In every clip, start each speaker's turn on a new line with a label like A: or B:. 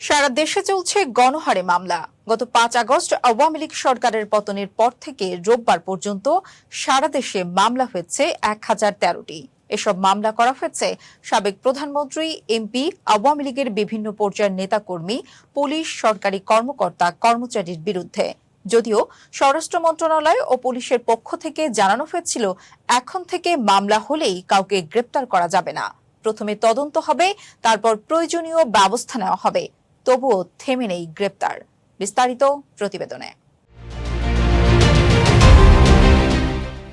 A: সারা দেশে চলছে গণহারে মামলা। গত পাঁচ আগস্ট আওয়ামী লীগ সরকারের পতনের পর থেকে রোববার পর্যন্ত সারা দেশে মামলা হয়েছে এক হাজার তেরোটি। এসব মামলা করা হয়েছে সাবেক প্রধানমন্ত্রী, এমপি, আওয়ামী লীগের বিভিন্ন পর্যায়ের নেতাকর্মী, পুলিশ, সরকারি কর্মকর্তা, কর্মচারীর বিরুদ্ধে। যদিও স্বরাষ্ট্র মন্ত্রণালয় ও পুলিশের পক্ষ থেকে জানানো হয়েছিল, এখন থেকে মামলা হলেই কাউকে গ্রেপ্তার করা যাবে না। প্রথমে তদন্ত হবে, তারপর প্রয়োজনীয় ব্যবস্থা নেওয়া হবে। তবুও থেমে নেই গ্রেপ্তার। বিস্তারিত প্রতিবেদনে।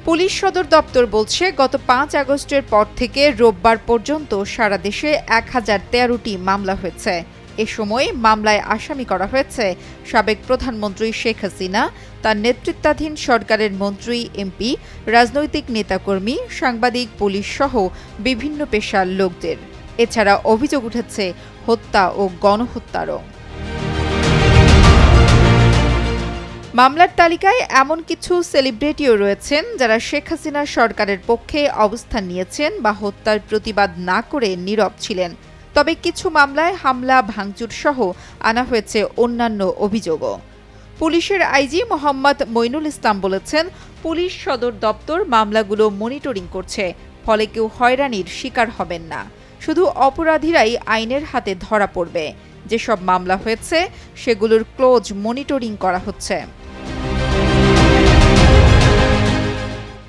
A: পুলিশ সদর দপ্তর বলছে, গত পাঁচ আগস্টের পর থেকে রোববার পর্যন্ত সারা দেশে এক হাজার তেরোটি মামলা হয়েছে। এ সময় মামলায় আসামি করা হয়েছে সাবেক প্রধানমন্ত্রী শেখ হাসিনা, তার নেতৃত্বাধীন সরকারের মন্ত্রী, এমপি, রাজনৈতিক নেতাকর্মী, সাংবাদিক, পুলিশ সহ বিভিন্ন পেশার লোকদের। এছাড়া অভিযোগ উঠেছে হত্যা ও গণহত্যারও। মামলার তালিকায় এমন কিছু সেলিব্রিটিও রয়েছেন যারা শেখ হাসিনার সরকারের পক্ষে অবস্থান নিয়েছেন বা হত্যার প্রতিবাদ না করে নীরব ছিলেন। তবে কিছু মামলায় হামলা, ভাঙচুর সহ আনা হয়েছে অন্যান্য অভিযোগও। পুলিশের আইজি মোহাম্মদ মইনুল ইসলাম বলেছেন, পুলিশ সদর দপ্তর মামলাগুলো মনিটরিং করছে, ফলে কেউ হয়রানির শিকার হবেন না। শুধু অপরাধীরাই আইনের হাতে ধরা পড়বে। যেসব মামলা হয়েছে, সেগুলোর ক্লোজ মনিটরিং করা হচ্ছে।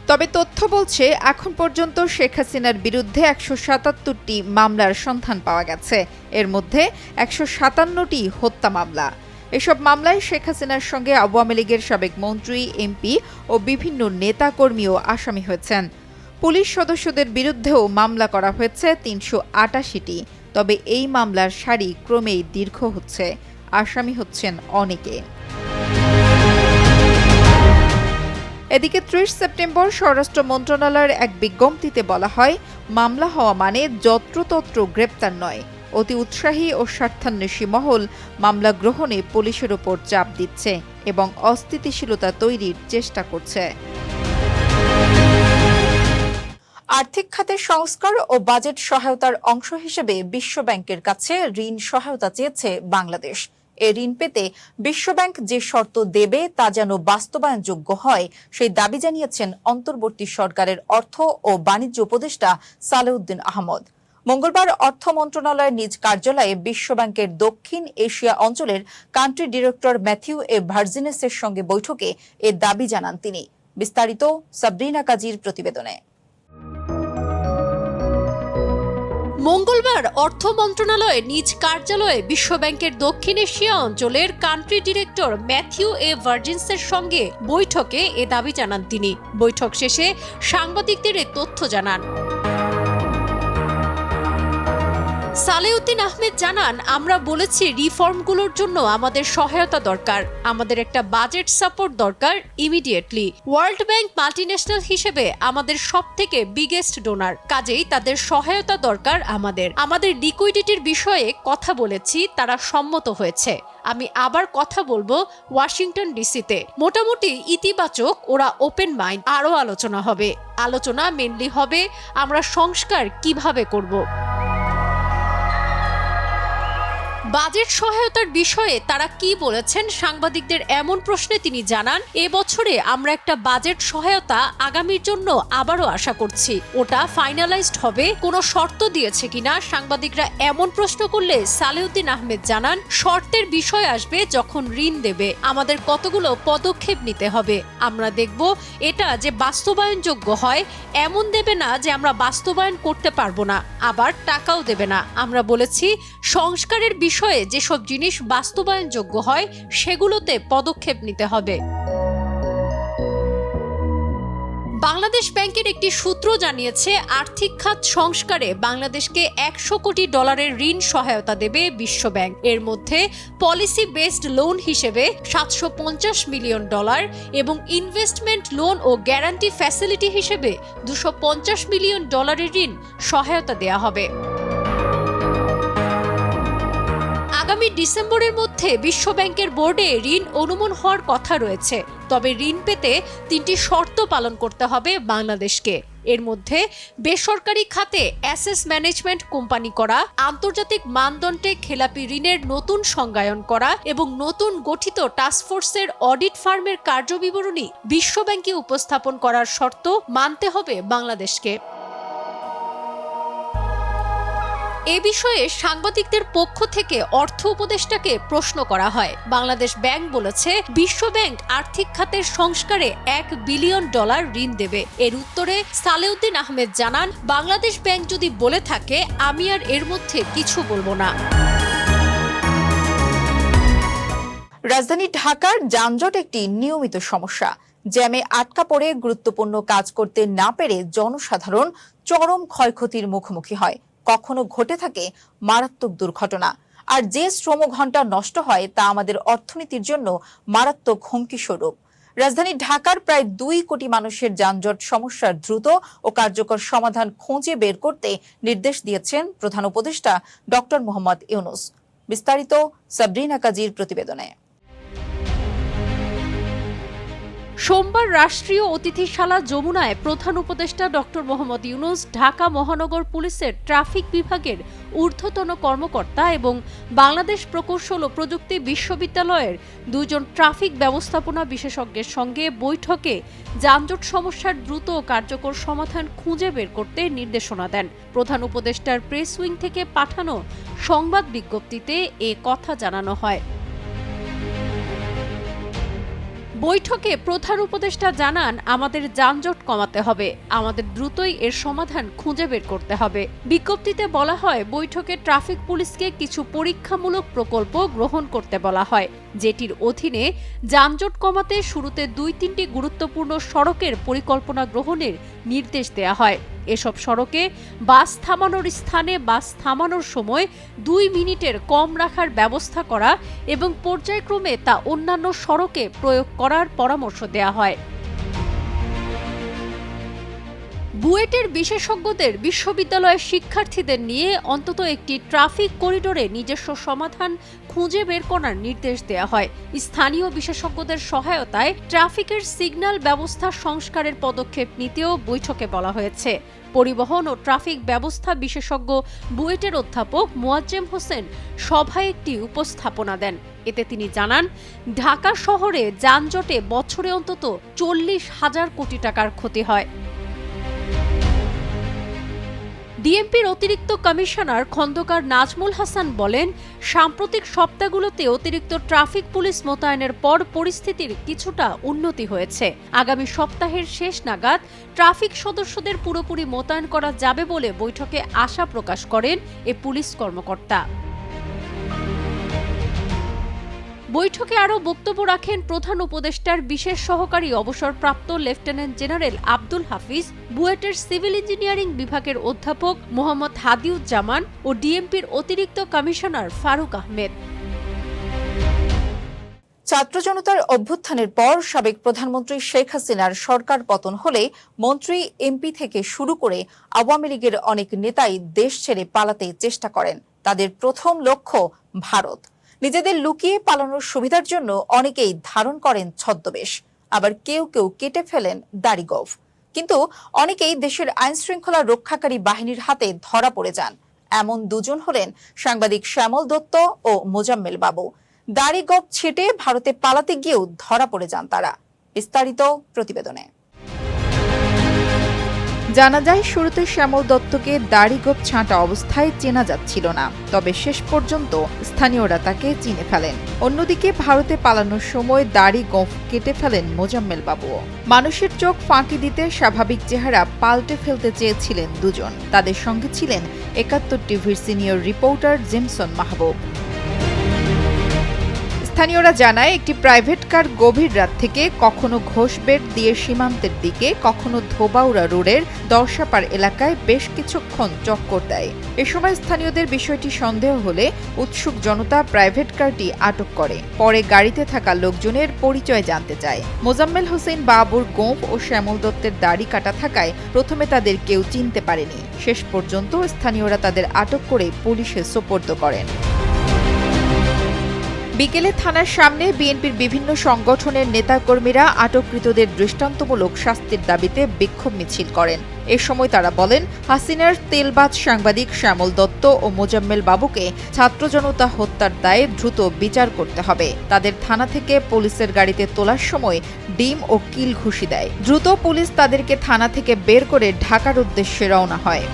A: তবে তথ্য বলছে, এখন পর্যন্ত শেখ হাসিনার বিরুদ্ধে একশো সাতাত্তরটি মামলার সন্ধান পাওয়া গেছে। এর মধ্যে একশো সাতান্নটি হত্যা মামলা। এসব মামলায় শেখ হাসিনার সঙ্গে আওয়ামী লীগের সাবেক মন্ত্রী, এমপি ও বিভিন্ন নেতাকর্মীও আসামি হয়েছেন। পুলিশ সদস্যদের বিরুদ্ধেও মামলা করা হয়েছে তিনশো আটাশিটি। তবে এই মামলার সারি ক্রমেই দীর্ঘ হচ্ছে। আসামি হচ্ছেন অনেকে। এদিকে ত্রিশ সেপ্টেম্বর স্বরাষ্ট্র মন্ত্রণালয়ের এক বিজ্ঞপ্তিতে বলা হয়, মামলা হওয়া মানে যত্রতত্র গ্রেপ্তার নয়। অতি উৎসাহী ও স্বার্থান্বেষী মহল মামলা গ্রহণে পুলিশের ওপর চাপ দিচ্ছে এবং অস্থিতিশীলতা তৈরির চেষ্টা করছে। আর্থিক খাতের সংস্কার ও বাজেট সহায়তার অংশ হিসেবে বিশ্বব্যাংকের কাছে ঋণ সহায়তা চেয়েছে বাংলাদেশ। এ ঋণ পেতে বিশ্বব্যাংক যে শর্ত দেবে তা যেন বাস্তবায়নযোগ্য হয়, সেই দাবি জানিয়েছেন অন্তর্বর্তী সরকারের অর্থ ও বাণিজ্য উপদেষ্টা সালেউদ্দিন আহমদ। মঙ্গলবার অর্থ মন্ত্রণালয়ের নিজ কার্যালয়ে বিশ্বব্যাংকের দক্ষিণ এশিয়া অঞ্চলের কান্ট্রি ডিরেক্টর ম্যাথিউ এ ভার্জিনেসের সঙ্গে বৈঠকে এ দাবি জানান তিনি। বিস্তারিত সাবরিনা কাজীর প্রতিবেদনে।
B: মঙ্গলবার অর্থ মন্ত্রণালয়ে নিজ কার্যালয়ে বিশ্বব্যাংকের দক্ষিণ এশিয়া অঞ্চলের কান্ট্রি ডিরেক্টর ম্যাথিউ এ ভার্জিন্সের সঙ্গে বৈঠকে এ দাবি জানান তিনি। বৈঠক শেষে সাংবাদিকদের এ তথ্য জানান। সালেউদ্দিন আহমেদ জানান, আমরা বলেছি রিফর্মগুলোর জন্য আমাদের সহায়তা দরকার, আমাদের একটা বাজেট সাপোর্ট দরকার ইমিডিয়েটলি। ওয়ার্ল্ড ব্যাংক মাল্টিন্যাশনাল হিসেবে আমাদের সব থেকে বিগেস্ট ডোনার, কাজেই তাদের সহায়তা দরকার আমাদের। আমাদের লিকুইডিটির বিষয়ে কথা বলেছি, তারা সম্মত হয়েছে। আমি আবার কথা বলব ওয়াশিংটন ডিসিতে। মোটামুটি ইতিবাচক, ওরা ওপেন মাইন্ড, আরও আলোচনা হবে। আলোচনা মেনলি হবে, আমরা সংস্কার কীভাবে করব। বাজেট সহায়তার বিষয়ে তারা কি বলেছেন সাংবাদিকদের এমন প্রশ্নে তিনি জানান এবছরে আমরা একটা বাজেট সহায়তা আগামীর জন্য আবারও আশা করছি। ওটা ফাইনালাইজড হবে। কোনো শর্ত দিয়েছে কিনা? সাংবাদিকরা এমন প্রশ্ন করলে সালেউদ্দিন আহমেদ জানান, শর্তের বিষয় আসবে যখন ঋণ দেবে। আমাদের কতগুলো পদক্ষেপ নিতে হবে। আমরা দেখব এটা যে বাস্তবায়নযোগ্য হয়, এমন দেবে না যে আমরা বাস্তবায়ন করতে পারব না। আবার টাকাও দেবে না। আমরা বলেছি সংস্কারের বিষয়ে যেসব জিনিস বাস্তবায়নযোগ্য হয়, সেগুলোতে পদক্ষেপ নিতে হবে। বাংলাদেশ ব্যাংকের একটি সূত্র জানিয়েছে, আর্থিক খাত সংস্কারে বাংলাদেশকে একশো কোটি ডলারের ঋণ সহায়তা দেবে বিশ্বব্যাংক এর মধ্যে পলিসি বেসড লোন হিসেবে সাতশো পঞ্চাশ মিলিয়ন ডলার এবং ইনভেস্টমেন্ট লোন ও গ্যারান্টি ফ্যাসিলিটি হিসেবে দুশো পঞ্চাশ মিলিয়ন ডলারের ঋণ সহায়তা দেওয়া হবে। আগামী ডিসেম্বরের মধ্যে বিশ্বব্যাংকের বোর্ডে ঋণ অনুমোদন হওয়ার কথা রয়েছে। তবে ঋণ পেতে তিনটি শর্ত পালন করতে হবে বাংলাদেশকে। এর মধ্যে বেসরকারি খাতে অ্যাসেস ম্যানেজমেন্ট কোম্পানি করা, আন্তর্জাতিক মানদণ্ডে খেলাপি ঋণের নতুন সংজ্ঞায়ন করা এবং নতুন গঠিত টাস্কফোর্সের অডিট ফার্মের কার্যবিবরণী বিশ্বব্যাংকে উপস্থাপন করার শর্ত মানতে হবে বাংলাদেশকে। এ বিষয়ে সাংবাদিকদের পক্ষ থেকে অর্থ উপদেষ্টাকে প্রশ্ন করা হয়। বাংলাদেশ ব্যাংক বলেছে, বিশ্ব ব্যাংক আর্থিক খাতের সংস্কারে এক বিলিয়ন ডলার ঋণ দেবে। এর উত্তরে সালেউদ্দিন আহমেদ জানান, বাংলাদেশ ব্যাংক যদি বলে থাকে, আমি আর এর মধ্যে কিছু বলব না।
A: রাজধানী ঢাকার যানজট একটি নিয়মিত সমস্যা। জ্যামে আটকা পড়ে গুরুত্বপূর্ণ কাজ করতে না পেরে জনসাধারণ চরম ক্ষয়ক্ষতির মুখোমুখি হয়। কখনো ঘটে থাকে মারাত্মক দুর্ঘটনা। আর যে শ্রম ঘণ্টা নষ্ট হয় তা আমাদের অর্থনীতির জন্য মারাত্মক হুমকি স্বরূপ। রাজধানী ঢাকার প্রায় দুই কোটি মানুষের যানজট সমস্যার দ্রুত ও কার্যকর সমাধান খুঁজে বের করতে নির্দেশ দিয়েছেন প্রধান উপদেষ্টা ডক্টর মোহাম্মদ ইউনুস। বিস্তারিত সাবরিনা কাজীর প্রতিবেদনে।
B: সোমবার রাষ্ট্রীয় অতিথিশালা যমুনায় প্রধান উপদেষ্টা ডক্টর মোহাম্মদ ইউনুস ঢাকা মহানগর পুলিশের ট্রাফিক বিভাগের ঊর্ধ্বতন কর্মকর্তা এবং বাংলাদেশ প্রকৌশল ও প্রযুক্তি বিশ্ববিদ্যালয়ের দুজন ট্রাফিক ব্যবস্থাপনা বিশেষজ্ঞের সঙ্গে বৈঠকে যানজট সমস্যার দ্রুত কার্যকর সমাধান খুঁজে বের করতে নির্দেশনা দেন। প্রধান উপদেষ্টার প্রেস উইং থেকে পাঠানো সংবাদ বিজ্ঞপ্তিতে এ কথা জানানো হয়। বৈঠকে প্রধান উপদেষ্টা জানান, আমাদের যানজট কমাতে হবে। আমাদের দ্রুতই এর সমাধান খুঁজে বের করতে হবে। বিজ্ঞপ্তিতে বলা হয়, বৈঠকে ট্রাফিক পুলিশকে কিছু পরীক্ষামূলক প্রকল্প গ্রহণ করতে বলা হয়, যেটির অধীনে যানজট কমাতে শুরুতে দুই তিনটি গুরুত্বপূর্ণ সড়কের পরিকল্পনা গ্রহণের নির্দেশ দেয়া হয়। এসব সড়কে বাস থামানোর স্থানে বাস থামানোর সময় দুই মিনিটের কম রাখার ব্যবস্থা করা এবং পর্যায়ক্রমে তা অন্যান্য সড়কে প্রয়োগ করার পরামর্শ দেয়া হয়। বুয়েটের বিশেষজ্ঞদের বিশ্ববিদ্যালয়ের শিক্ষার্থীদের নিয়ে অন্তত একটি ট্রাফিক করিডোরে নিজস্ব সমাধান খুঁজে বের করার নির্দেশ দেওয়া হয়। স্থানীয় বিশেষজ্ঞদের সহায়তায় ট্রাফিকের সিগন্যাল ব্যবস্থা সংস্কারের পদক্ষেপ নিতেও বৈঠকে বলা হয়েছে। পরিবহন ও ট্রাফিক ব্যবস্থা বিশেষজ্ঞ বুয়েটের অধ্যাপক মোয়াজ্জেম হোসেন সভায় একটি উপস্থাপনা দেন। এতে তিনি জানান, ঢাকা শহরে যানজটে বছরে অন্তত চল্লিশ হাজার কোটি টাকার ক্ষতি হয়। ডিএমপির অতিরিক্ত কমিশনার খন্দকার নাজমুল হাসান বলেন, সাম্প্রতিক সপ্তাহগুলোতে অতিরিক্ত ট্রাফিক পুলিশ মোতায়েনের পর পরিস্থিতির কিছুটা উন্নতি হয়েছে। আগামী সপ্তাহের শেষ নাগাদ ট্রাফিক সদস্যদের পুরোপুরি মোতায়েন করা যাবে বলে বৈঠকে আশা প্রকাশ করেন এ পুলিশ কর্মকর্তা। বৈঠকে আরও বক্তব্য রাখেন প্রধান উপদেষ্টার বিশেষ সহকারী অবসরপ্রাপ্ত লেফটেন্যান্ট জেনারেল আব্দুল হাফিজ, বুয়েটের সিভিল ইঞ্জিনিয়ারিং বিভাগের অধ্যাপক মোহাম্মদ হাদিউজ্জামান ও ডিএমপির অতিরিক্ত কমিশনার ফারুক আহমেদ।
A: ছাত্র জনতার অভ্যুত্থানের পর সাবেক প্রধানমন্ত্রী শেখ হাসিনার সরকার পতন হলে মন্ত্রী, এমপি থেকে শুরু করে আওয়ামী লীগের অনেক নেতাই দেশ ছেড়ে পালাতে চেষ্টা করেন। তাদের প্রথম লক্ষ্য ভারত। নিজেদের লুকিয়ে পালানোর সুবিধার জন্য অনেকেই ধারণ করেন ছদ্মবেশ। আবার কেউ কেউ কেটে ফেলেন দাড়িগোফ কিন্তু অনেকেই দেশের আইন শৃঙ্খলা রক্ষাকারী বাহিনীর হাতে ধরা পড়ে যান। এমন দুজন হলেন সাংবাদিক শ্যামল দত্ত ও মোজাম্মেল বাবু। দাড়ি গপ ছেটে ভারতে পালাতে গিয়েও ধরা পড়ে যান তারা। বিস্তারিত প্রতিবেদনে। জানা যায়, শুরুতে শ্যামল দত্তকে দাড়ি গোপ ছাঁটা অবস্থায় চেনা যাচ্ছিল না, তবে শেষ পর্যন্ত স্থানীয়রা তাকে চিনে ফেলেন। অন্যদিকে ভারতে পালানোর সময় দাড়ি গোঁফ কেটে ফেলেন মোজাম্মেল বাবুও। মানুষের চোখ ফাঁকি দিতে স্বাভাবিক চেহারা পাল্টে ফেলতে চেয়েছিলেন দুজন। তাদের সঙ্গে ছিলেন একাত্তর টিভির সিনিয়র রিপোর্টার জেমসন মাহবুব। স্থানীয়রা জানায়, একটি প্রাইভেট কার গভীর রাত থেকে কখনো ঘোষবেট দিয়ে সীমান্তের দিকে, কখনো ধোবাউড়া রোডের দর্শাপার এলাকায় বেশ কিছুক্ষণ চক্কর দেয়। এ সময় স্থানীয়দের বিষয়টি সন্দেহ হলে উৎসুক জনতা প্রাইভেট কারটি আটক করে। পরে গাড়িতে থাকা লোকজনের পরিচয় জানতে চায়। মোজাম্মেল হোসেন বাবুর গোঁফ ও শ্যামল দত্তের দাড়ি কাটা থাকায় প্রথমে তাদের কেউ চিনতে পারেনি। শেষ পর্যন্ত স্থানীয়রা তাদের আটক করে পুলিশে সোপর্দ করেন।
C: বিকেলে থানার সামনে বিএনপির বিভিন্ন সংগঠনের নেতাকর্মীরা আটককৃতদের দৃষ্টান্তমূলক শাস্তির দাবিতে বিক্ষোভ মিছিল করেন। এ সময় তারা বলেন, হাসিনার তেলবাজ সাংবাদিক শ্যামল দত্ত ও মোজাম্মেল বাবুকে ছাত্র জনতা হত্যার দায়ে দ্রুত বিচার করতে হবে। তাদের থানা থেকে পুলিশের গাড়িতে তোলার সময় ডিম ও কিল ঘুষি দেয়। দ্রুত পুলিশ তাদেরকে থানা থেকে বের করে ঢাকার উদ্দেশ্যে রওনা হয়।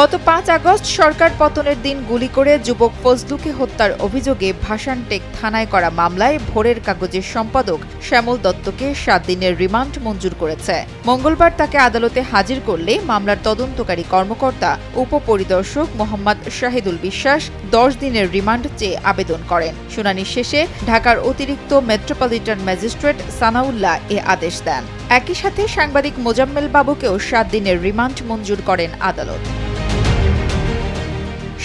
C: গত পাঁচ আগস্ট সরকার পতনের দিন গুলি করে যুবক ফজলুকে হত্যার অভিযোগে ভাসানটেক থানায় করা মামলায় ভোরের কাগজের সম্পাদক শ্যামল দত্তকে সাত দিনের রিমান্ড মঞ্জুর করেছে। মঙ্গলবার তাকে আদালতে হাজির করলে মামলার তদন্তকারী কর্মকর্তা, উপপরিদর্শক মোহাম্মদ শাহিদুল বিশ্বাস দশ দিনের রিমান্ড চেয়ে আবেদন করেন। শুনানি শেষে ঢাকার অতিরিক্ত মেট্রোপলিটন ম্যাজিস্ট্রেট সানাউল্লাহ এ আদেশ দেন। একই সাথে সাংবাদিক মোজাম্মেল বাবুকেও সাত দিনের রিমান্ড মঞ্জুর করেন আদালত।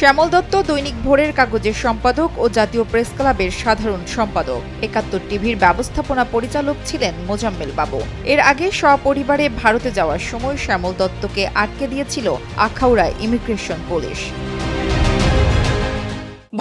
C: শ্যামল দত্ত, দৈনিক ভোরের কাগজের সম্পাদক ও জাতীয় প্রেস ক্লাবের সাধারণ সম্পাদক। একাত্তর টিভির ব্যবস্থাপনা পরিচালক ছিলেন মোজাম্মেল বাবু। এর আগে সপরিবারে ভারতে যাওয়ার সময় শ্যামল দত্তকে আটকে দিয়েছিল আখাউড়া ইমিগ্রেশন পুলিশ।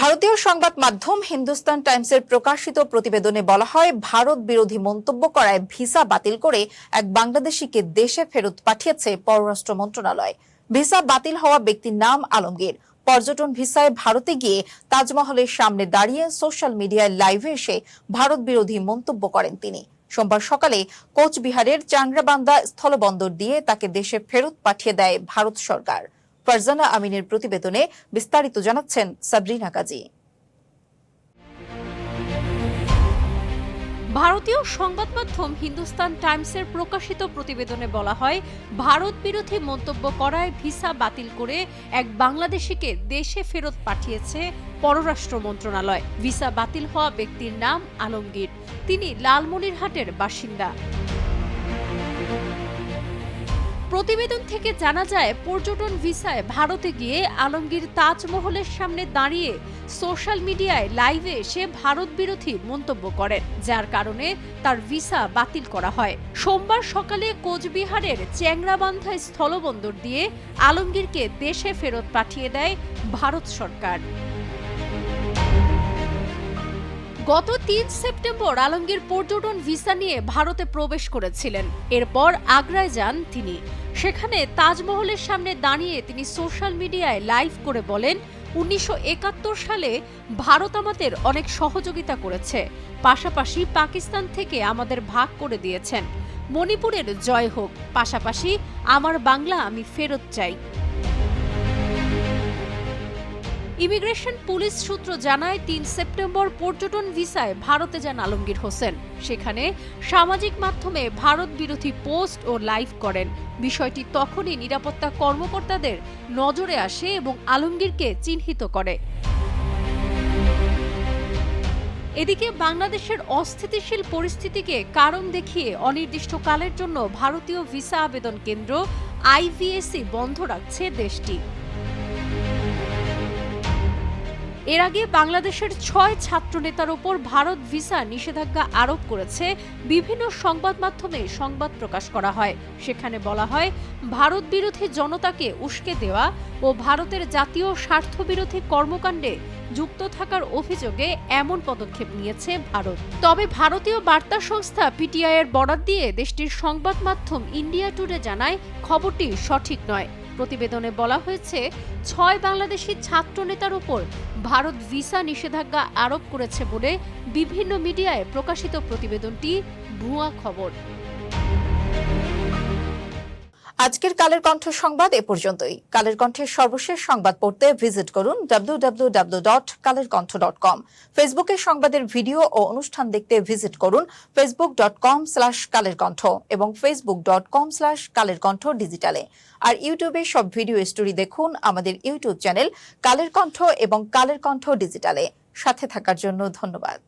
A: ভারতীয় সংবাদ মাধ্যম হিন্দুস্তান টাইমসের প্রকাশিত প্রতিবেদনে বলা হয়, ভারত বিরোধী মন্তব্য করায় ভিসা বাতিল করে এক বাংলাদেশিকে দেশে ফেরত পাঠিয়েছে পররাষ্ট্র মন্ত্রণালয়। ভিসা বাতিল হওয়া ব্যক্তির নাম আলমগীর। পর্যটন ভিসায় ভারতে গিয়ে তাজমহলের সামনে দাঁড়িয়ে সোশ্যাল মিডিয়ায় লাইভে এসে ভারত বিরোধী মন্তব্য করেন তিনি। সোমবার সকালে কোচবিহারের চাংরাবান্দা স্থলবন্দর দিয়ে তাকে দেশে ফেরত পাঠিয়ে দেয় ভারত সরকার। ফারজানা আমিনের প্রতিবেদনে বিস্তারিত জানাচ্ছেন সাবরিনা কাজী।
B: ভারতীয় সংবাদ মাধ্যম হিন্দুস্তান টাইমসের প্রকাশিত প্রতিবেদনে বলা হয়, ভারত বিরোধী মন্তব্য করায় ভিসা বাতিল করে এক বাংলাদেশিকে দেশে ফেরত পাঠিয়েছে পররাষ্ট্র মন্ত্রণালয়। ভিসা বাতিল হওয়া ব্যক্তির নাম আলমগীর। তিনি লালমনিরহাটের বাসিন্দা। প্রতিবেদন থেকে জানা যায়, পর্যটন ভিসায় ভারতে গিয়ে আলমগীর তাজমহলের সামনে দাঁড়িয়ে সোশ্যাল মিডিয়ায় লাইভে সে ভারত বিরোধী মন্তব্য করেন, যার কারণে তার ভিসা বাতিল করা হয়। সোমবার সকালে কোচবিহারের চ্যাংরাবান্ধা স্থলবন্দর দিয়ে আলমগীরকে দেশে ফেরত পাঠিয়ে দেয় ভারত সরকার। গত তিন সেপ্টেম্বর আলমগীর পর্যটন ভিসা নিয়ে ভারতে প্রবেশ করেছিলেন। এরপর আগ্রায় যান তিনি। সেখানে তাজমহলের সামনে দাঁড়িয়ে তিনি সোশ্যাল মিডিয়ায় লাইভ করে বলেন, উনিশশো একাত্তর সালে ভারত আমাদের অনেক সহযোগিতা করেছে। পাশাপাশি পাকিস্তান থেকে আমাদের ভাগ করে দিয়েছেন। মণিপুরের জয় হোক। পাশাপাশি আমার বাংলা আমি ফেরত চাই। ইমিগ্রেশন পুলিশ সূত্র জানায়, তিন সেপ্টেম্বর পর্যটন ভিসায় ভারতে যান আলমগীর হোসেন। সেখানে সামাজিক মাধ্যমে ভারত বিরোধী পোস্ট ও লাইভ করেন। বিষয়টি তখনই নিরাপত্তা কর্মকর্তাদের নজরে আসে এবং আলমগীরকে চিহ্নিত করে। এদিকে বাংলাদেশের অস্থিতিশীল পরিস্থিতিকে কারণ দেখিয়ে অনির্দিষ্টকালের জন্য ভারতীয় ভিসা আবেদন কেন্দ্র আইভিএসি বন্ধ রাখছে দেশটি। এর আগে বাংলাদেশের ছয় ছাত্রনেতার ওপর ভারত ভিসা নিষেধাজ্ঞা আরোপ করেছে। বিভিন্ন সংবাদ মাধ্যমে সংবাদ প্রকাশ করা হয়। সেখানে বলা হয়, ভারত বিরোধী জনতাকে উস্কে দেওয়া ও ভারতের জাতীয় স্বার্থবিরোধী কর্মকাণ্ডে যুক্ত থাকার অভিযোগে এমন পদক্ষেপ নিয়েছে ভারত। তবে ভারতীয় বার্তা সংস্থা পিটিআই এর বরাত দিয়ে দেশটির সংবাদ মাধ্যম ইন্ডিয়া টুডে জানায়, খবরটি সঠিক নয়। প্রতিবেদনে বলা হয়েছে, ছয় বাংলাদেশি ছাত্র নেতার উপর ভারত ভিসা নিষেধাজ্ঞা আরোপ করেছে বলে বিভিন্ন মিডিয়ায় প্রকাশিত প্রতিবেদনটি ভুয়া খবর।
A: আজকের কালের কণ্ঠ সংবাদ এ পর্যন্তই। কালের কণ্ঠের সর্বশেষ সংবাদ পড়তে ভিজিট করুন কম ফেসবুকে সংবাদের ভিডিও ও অনুষ্ঠান দেখতে ভিজিট করুন Facebook dot com slash Kaler Kantho এবং Facebook dot com slash Kaler Kantho ডিজিটালে আর ইউটিউবে সব ভিডিও স্টোরি দেখুন আমাদের ইউটিউব চ্যানেল কালের কণ্ঠ এবং কালের কণ্ঠ ডিজিটালে সাথে থাকার জন্য ধন্যবাদ।